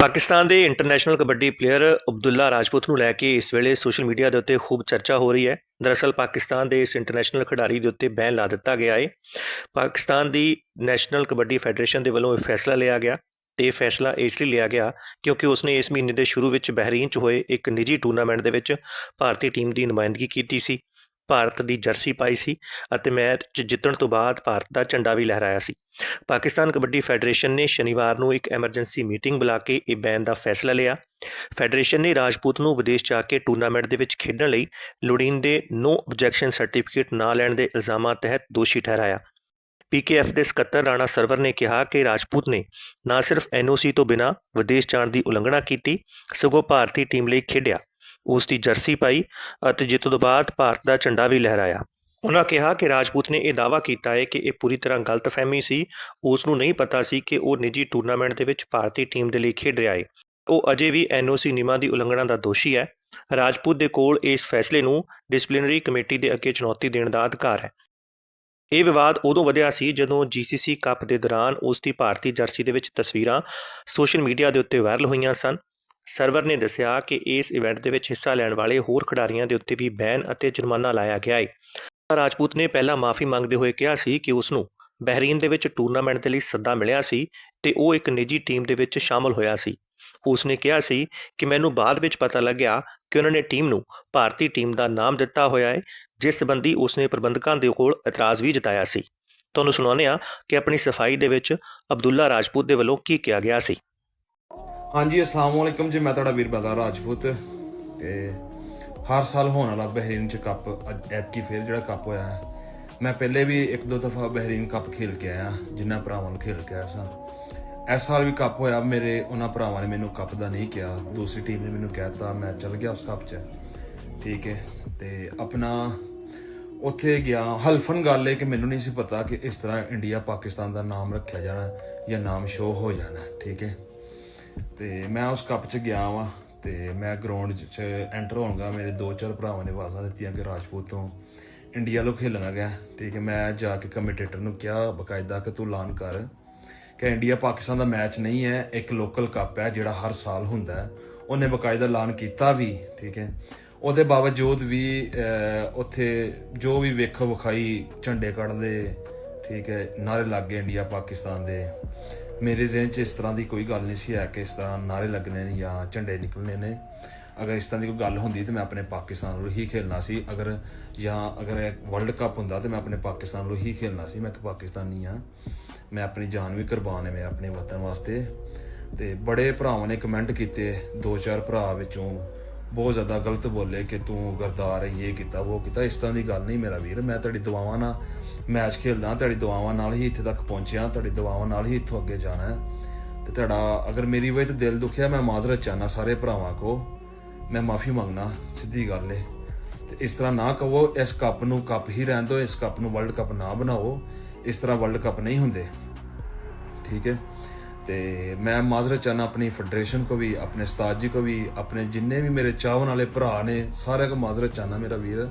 ਪਾਕਿਸਤਾਨ ਦੇ international kabaddi player Abdullah Rajput ਨੂੰ ਲੈ ਕੇ ਇਸ ਵੇਲੇ ਸੋਸ਼ਲ ਮੀਡੀਆ ਦੇ ਉੱਤੇ ਖੂਬ ਚਰਚਾ ਹੋ ਰਹੀ ਹੈ। ਦਰਅਸਲ ਪਾਕਿਸਤਾਨ ਦੇ ਇਸ ਇੰਟਰਨੈਸ਼ਨਲ ਖਿਡਾਰੀ ਦੇ ਉੱਤੇ ਬੈਨ ਲਾ ਦਿੱਤਾ ਗਿਆ ਹੈ ਪਾਕਿਸਤਾਨ ਦੀ ਨੈਸ਼ਨਲ ਕਬੱਡੀ ਫੈਡਰੇਸ਼ਨ ਦੇ ਵੱਲੋਂ ਇਹ ਫੈਸਲਾ ਲਿਆ ਗਿਆ ਤੇ ਇਹ ਫੈਸਲਾ ਇਸ ਲਈ ਲਿਆ ਗਿਆ ਕਿਉਂਕਿ ਉਸਨੇ ਇਸ ਮਹੀਨੇ ਦੇ ਸ਼ੁਰੂ ਵਿੱਚ ਬਹਿਰੀਨ 'ਚ ਹੋਏ ਇੱਕ ਨਿੱਜੀ ਟੂਰਨਾਮੈਂਟ ਦੇ ਵਿੱਚ ਭਾਰਤੀ ਟੀਮ ਦੀ ਨੁਮਾਇੰਦਗੀ ਕੀਤੀ ਸੀ। ਭਾਰਤ ਦੀ ਜਰਸੀ ਪਾਈ ਸੀ ਅਤੇ ਮੈਚ ਜਿੱਤਣ ਤੋਂ ਬਾਅਦ ਭਾਰਤ ਦਾ ਝੰਡਾ ਵੀ ਲਹਿਰਾਇਆ ਸੀ। ਪਾਕਿਸਤਾਨ ਕਬੱਡੀ ਫੈਡਰੇਸ਼ਨ ਨੇ ਸ਼ਨੀਵਾਰ ਨੂੰ ਇੱਕ ਐਮਰਜੈਂਸੀ ਮੀਟਿੰਗ ਬੁਲਾ ਕੇ ਇਹ ਬੈਨ ਦਾ ਫੈਸਲਾ ਲਿਆ। ਫੈਡਰੇਸ਼ਨ ਨੇ ਰਾਜਪੂਤ ਨੂੰ ਵਿਦੇਸ਼ ਜਾ ਕੇ ਟੂਰਨਾਮੈਂਟ ਦੇ ਵਿੱਚ ਖੇਡਣ ਲਈ ਲੋੜੀਂਦੇ ਨੋ ਆਬਜੈਕਸ਼ਨ ਸਰਟੀਫਿਕੇਟ ਨਾ ਲੈਣ ਦੇ ਇਲਜ਼ਾਮਾਂ ਤਹਿਤ ਦੋਸ਼ੀ ਠਹਿਰਾਇਆ। ਪੀਕੇਐਫ ਦੇ ਸਕੱਤਰ ਰਾਣਾ ਸਰਵਰ ਨੇ ਕਿਹਾ ਕਿ ਰਾਜਪੂਤ ਨੇ ਨਾ ਸਿਰਫ ਐਨਓਸੀ ਤੋਂ ਬਿਨਾਂ ਵਿਦੇਸ਼ ਜਾਣ ਦੀ ਉਲੰਘਣਾ ਕੀਤੀ, ਸਗੋਂ ਭਾਰਤੀ ਟੀਮ ਲਈ ਖੇਡਿਆ। ਉਸ ਦੀ ਜਰਸੀ ਪਾਈ ਅਤੇ ਜਿੱਤ ਤੋਂ ਬਾਅਦ ਭਾਰਤ ਦਾ ਝੰਡਾ ਵੀ ਲਹਿਰਾਇਆ। ਉਹਨਾਂ ਕਿਹਾ ਕਿ ਰਾਜਪੂਤ ਨੇ ਇਹ ਦਾਅਵਾ ਕੀਤਾ ਹੈ ਕਿ ਇਹ ਪੂਰੀ ਤਰ੍ਹਾਂ ਗਲਤਫਹਿਮੀ ਸੀ। ਉਸ ਨੂੰ ਨਹੀਂ ਪਤਾ ਸੀ ਕਿ ਉਹ ਨਿੱਜੀ ਟੂਰਨਾਮੈਂਟ ਦੇ ਵਿੱਚ ਭਾਰਤੀ ਟੀਮ ਦੇ ਲਈ ਖੇਡ ਰਿਹਾ ਹੈ ਉਹ ਅਜੇ ਵੀ ਐਨਓਸੀ ਨਿਯਮਾਂ ਦੀ ਉਲੰਘਣਾ ਦਾ ਦੋਸ਼ੀ ਹੈ। ਰਾਜਪੂਤ ਦੇ ਕੋਲ ਇਸ ਫੈਸਲੇ ਨੂੰ ਡਿਸਪਲਿਨਰੀ ਕਮੇਟੀ ਦੇ ਅੱਗੇ ਚੁਣੌਤੀ ਦੇਣ ਦਾ ਅਧਿਕਾਰ ਹੈ। ਇਹ ਵਿਵਾਦ ਉਦੋਂ ਵਧਿਆ ਸੀ ਜਦੋਂ ਜੀਸੀਸੀ ਕੱਪ ਦੇ ਦੌਰਾਨ ਉਸ ਦੀ ਭਾਰਤੀ ਜਰਸੀ ਦੇ ਵਿੱਚ ਤਸਵੀਰਾਂ ਸੋਸ਼ਲ ਮੀਡੀਆ ਦੇ ਉੱਤੇ ਵਾਇਰਲ ਹੋਈਆਂ ਸਨ। ਸਰਵਰ ਨੇ ਦੱਸਿਆ ਕਿ ਇਸ ਇਵੈਂਟ ਦੇ ਵਿੱਚ ਹਿੱਸਾ ਲੈਣ ਵਾਲੇ ਹੋਰ ਖਿਡਾਰੀਆਂ ਦੇ ਉੱਤੇ ਵੀ ਬੈਨ ਅਤੇ ਜੁਰਮਾਨਾ ਲਾਇਆ ਗਿਆ ਹੈ ਰਾਜਪੂਤ ਨੇ ਪਹਿਲਾਂ ਮਾਫੀ ਮੰਗਦੇ ਹੋਏ ਕਿਹਾ ਸੀ ਕਿ ਉਸ ਨੂੰ ਬਹਿਰੀਨ ਦੇ ਵਿੱਚ ਟੂਰਨਾਮੈਂਟ ਦੇ ਲਈ ਸੱਦਾ ਮਿਲਿਆ ਸੀ ਤੇ ਉਹ ਇੱਕ ਨਿੱਜੀ ਟੀਮ ਦੇ ਵਿੱਚ ਸ਼ਾਮਲ ਹੋਇਆ ਸੀ। ਉਸ ਨੇ ਕਿਹਾ ਸੀ ਕਿ ਮੈਨੂੰ ਬਾਅਦ ਵਿੱਚ ਪਤਾ ਲੱਗਿਆ ਕਿ ਉਹਨਾਂ ਨੇ ਟੀਮ ਨੂੰ ਭਾਰਤੀ ਟੀਮ ਦਾ ਨਾਮ ਦਿੱਤਾ ਹੋਇਆ ਹੈ ਜਿਸ ਸੰਬੰਧੀ ਉਸ ਨੇ ਪ੍ਰਬੰਧਕਾਂ ਦੇ ਕੋਲ ਇਤਰਾਜ਼ ਵੀ ਜਤਾਇਆ ਸੀ। ਤੁਹਾਨੂੰ ਸੁਣਾਉਂਦੇ ਹਾਂ ਕਿ ਆਪਣੀ ਸਫ਼ਾਈ ਦੇ ਵਿੱਚ ਅਬਦੁੱਲਾ ਰਾਜਪੂਤ ਦੇ ਵੱਲੋਂ ਕੀ ਕਿਹਾ ਗਿਆ ਸੀ। ਹਾਂਜੀ ਅਸਲਾਮ ਵਾਲੇਕਮ ਜੀ, ਮੈਂ ਤੁਹਾਡਾ ਵੀਰ ਬਦਲਾ ਰਾਜਪੂਤ ਤੇ ਹਰ ਸਾਲ ਹੋਣ ਵਾਲਾ ਬਹਿਰੀਨ ਚ ਕੱਪ ਅੱਜ ਐਤਕੀ ਫੇਰ ਜਿਹੜਾ ਕੱਪ ਹੋਇਆ ਹੈ। ਮੈਂ ਪਹਿਲੇ ਵੀ ਇੱਕ ਦੋ ਦਫਾ ਬਹਿਰੀਨ ਕੱਪ ਖੇਲ ਕੇ ਆਇਆ, ਜਿਨ੍ਹਾਂ ਭਰਾਵਾਂ ਨੂੰ ਖੇਲ ਕੇ ਆਇਆ ਸਾਂ। ਇਸ ਸਾਲ ਵੀ ਕੱਪ ਹੋਇਆ, ਮੇਰੇ ਉਹਨਾਂ ਭਰਾਵਾਂ ਨੇ ਮੈਨੂੰ ਕੱਪ ਦਾ ਨਹੀਂ ਕਿਹਾ, ਦੂਸਰੀ ਟੀਮ ਨੇ ਮੈਨੂੰ ਕਹਿਤਾ, ਮੈਂ ਚੱਲ ਗਿਆ ਉਸ ਕੱਪ 'ਚ। ਠੀਕ ਹੈ, ਤੇ ਆਪਣਾ ਉੱਥੇ ਗਿਆ, ਹਲਫਨ ਗੱਲ ਹੈ ਕਿ ਮੈਨੂੰ ਨਹੀਂ ਸੀ ਪਤਾ ਕਿ ਇਸ ਤਰ੍ਹਾਂ ਇੰਡੀਆ ਪਾਕਿਸਤਾਨ ਦਾ ਨਾਮ ਰੱਖਿਆ ਜਾਣਾ ਜਾਂ ਨਾਮ ਸ਼ੋ ਹੋ ਜਾਣਾ, ਠੀਕ ਹੈ। ਤੇ ਮੈਂ ਉਸ ਕੱਪ 'ਚ ਗਿਆ ਵਾਂ ਤੇ ਮੈਂ ਗਰਾਊਂਡ 'ਚ ਐਂਟਰ ਹੋਣਗਾ ਮੇਰੇ ਦੋ ਚਾਰ ਭਰਾਵਾਂ ਨੇ ਆਵਾਜ਼ਾਂ ਦਿੱਤੀਆਂ ਕਿ ਰਾਜਪੂਤ ਤੋਂ ਇੰਡੀਆ ਲੋ ਖੇਲਣਾ ਗਿਆ। ਠੀਕ ਹੈ, ਮੈਂ ਜਾ ਕੇ ਕਮੈਂਟੇਟਰ ਨੂੰ ਕਿਹਾ, ਬਕਾਇਦਾ ਕਿ ਤੂੰ ਐਲਾਨ ਕਰ ਕਿ ਇੰਡੀਆ ਪਾਕਿਸਤਾਨ ਦਾ ਮੈਚ ਨਹੀਂ ਹੈ, ਇੱਕ ਲੋਕਲ ਕੱਪ ਹੈ ਜਿਹੜਾ ਹਰ ਸਾਲ ਹੁੰਦਾ ਹੈ। ਉਹਨੇ ਬਕਾਇਦਾ ਐਲਾਨ ਕੀਤਾ ਵੀ, ਠੀਕ ਹੈ। ਉਹਦੇ ਬਾਵਜੂਦ ਵੀ ਉੱਥੇ ਜੋ ਵੀ ਵੇਖੋ ਵਿਖਾਈ ਝੰਡੇ ਕੱਢਦੇ, ਠੀਕ ਹੈ ਨਾਰੇ ਲੱਗ ਇੰਡੀਆ ਪਾਕਿਸਤਾਨ ਦੇ। ਮੇਰੇ ਜ਼ਿਹਨ 'ਚ ਇਸ ਤਰ੍ਹਾਂ ਦੀ ਕੋਈ ਗੱਲ ਨਹੀਂ ਸੀ ਹੈ ਕਿ ਇਸ ਤਰ੍ਹਾਂ ਨਾਰੇ ਲੱਗਣੇ ਨੇ ਜਾਂ ਝੰਡੇ ਨਿਕਲਣੇ ਨੇ। ਅਗਰ ਇਸ ਤਰ੍ਹਾਂ ਦੀ ਕੋਈ ਗੱਲ ਹੁੰਦੀ ਤਾਂ ਮੈਂ ਆਪਣੇ ਪਾਕਿਸਤਾਨ ਨੂੰ ਹੀ ਖੇਲਣਾ ਸੀ। ਅਗਰ ਜਾਂ ਅਗਰ ਵਰਲਡ ਕੱਪ ਹੁੰਦਾ ਤਾਂ ਮੈਂ ਆਪਣੇ ਪਾਕਿਸਤਾਨ ਨੂੰ ਹੀ ਖੇਲਣਾ ਸੀ। ਮੈਂ ਇੱਕ ਪਾਕਿਸਤਾਨੀ ਆ ਮੈਂ ਆਪਣੀ ਜਾਨ ਵੀ ਕੁਰਬਾਨ ਹੈ ਮੈਂ ਆਪਣੇ ਵਤਨ ਵਾਸਤੇ। ਤੇ ਬੜੇ ਭਰਾਵਾਂ ਨੇ ਕਮੈਂਟ ਕੀਤੇ। ਦੋ ਚਾਰ ਭਰਾ ਵਿੱਚੋਂ ਬਹੁਤ ਜ਼ਿਆਦਾ ਗਲਤ ਬੋਲੇ ਕਿ ਤੂੰ ਗਰਦਾਰ ਹੈ ਇਹ ਕੀਤਾ, ਉਹ ਕੀਤਾ। ਇਸ ਤਰ੍ਹਾਂ ਦੀ ਗੱਲ ਨਹੀਂ ਮੇਰਾ ਵੀਰ। ਮੈਂ ਤੁਹਾਡੀ ਦੁਆਵਾਂ ਨਾਲ ਮੈਚ ਖੇਲਦਾ, ਤੁਹਾਡੀ ਦੁਆਵਾਂ ਨਾਲ ਹੀ ਇੱਥੇ ਤੱਕ ਪਹੁੰਚਿਆ, ਤੁਹਾਡੀ ਦੁਆਵਾਂ ਨਾਲ ਹੀ ਇੱਥੋਂ ਅੱਗੇ ਜਾਣਾ ਤੇ ਤੁਹਾਡਾ ਅਗਰ ਮੇਰੀ ਵਜ੍ਹਾ ਤੋਂ ਦਿਲ ਦੁਖਿਆ, ਮੈਂ ਮਾਜ਼ਰਤ ਚਾਹਨਾ ਸਾਰੇ ਭਰਾਵਾਂ ਕੋ ਮੈਂ ਮਾਫੀ ਮੰਗਣਾ ਸਿੱਧੀ ਗੱਲ ਹੈ ਤੇ ਇਸ ਤਰ੍ਹਾਂ ਨਾ ਕਹੋ, ਇਸ ਕੱਪ ਨੂੰ ਕੱਪ ਹੀ ਰਹਿਣ ਦਿਓ, ਇਸ ਕੱਪ ਨੂੰ ਵਰਲਡ ਕੱਪ ਨਾ ਬਣਾਓ। ਇਸ ਤਰ੍ਹਾਂ ਵਰਲਡ ਕੱਪ ਨਹੀਂ ਹੁੰਦੇ। ਠੀਕ ਹੈ ਤੇ ਮੈਂ ਮਾਜ਼ਰਤ ਚਾਹਨਾ ਆਪਣੀ ਫੈਡਰੇਸ਼ਨ ਕੋ ਵੀ, ਆਪਣੇ ਉਸਤਾਦ ਜੀ ਕੋ ਵੀ, ਆਪਣੇ ਜਿੰਨੇ ਵੀ ਮੇਰੇ ਚਾਹਣ ਵਾਲੇ ਭਰਾ ਨੇ ਸਾਰਿਆਂ ਕੋ ਮਾਜ਼ਰਤ ਚਾਹਨਾ ਮੇਰਾ ਵੀਰ।